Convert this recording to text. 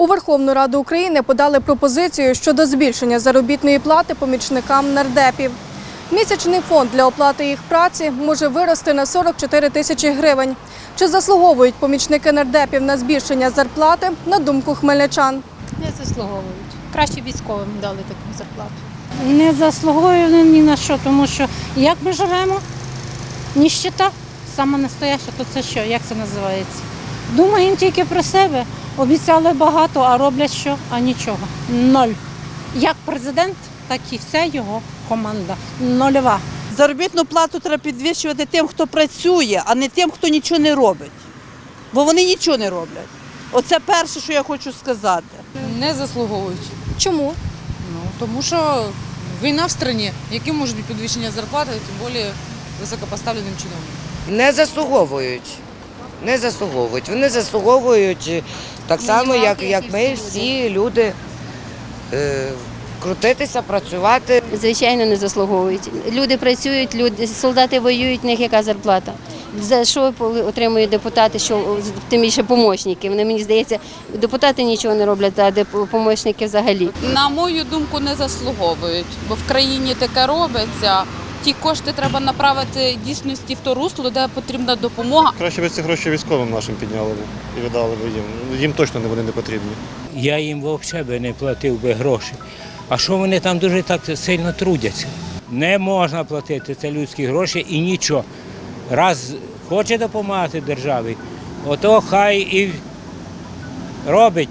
У Верховну Раду України подали пропозицію щодо збільшення заробітної плати помічникам нардепів. Місячний фонд для оплати їх праці може вирости на 44 тисячі гривень. Чи заслуговують помічники нардепів на збільшення зарплати, на думку хмельничан? Не заслуговують. Краще військовим дали таку зарплату. Не заслуговуємо ні на що, тому що як ми живемо? Ніщита, саме настояща, то це що? Як це називається? Думаємо тільки про себе. Обіцяли багато, а роблять що? А нічого. Ноль. Як президент, так і вся його команда. Нульова. Заробітну плату треба підвищувати тим, хто працює, а не тим, хто нічого не робить. Бо вони нічого не роблять. Оце перше, що я хочу сказати. Не заслуговують. Чому? Ну тому що війна в країні, які можуть бути підвищення зарплати, тим більше високопоставленим чиновникам. Не заслуговують. Не заслуговують. Вони заслуговують так само, як, як ми, всі люди, е, крутитися, працювати. Звичайно, не заслуговують. Люди працюють, люди, солдати воюють, в них яка зарплата. За що поли- отримують депутати, що тим більше помічники. Вони мені здається, депутати нічого не роблять, а помічники взагалі. На мою думку, не заслуговують, бо в країні таке робиться. Ті кошти треба направити дійсності в то русло, де потрібна допомога. Краще б ці гроші військовим нашим підняли б і віддали б їм. Їм точно не вони не потрібні. Я їм взагалі би не платив би гроші. А що вони там дуже так сильно трудяться? Не можна платити це людські гроші і нічого. Раз хоче допомагати державі, ото хай і робить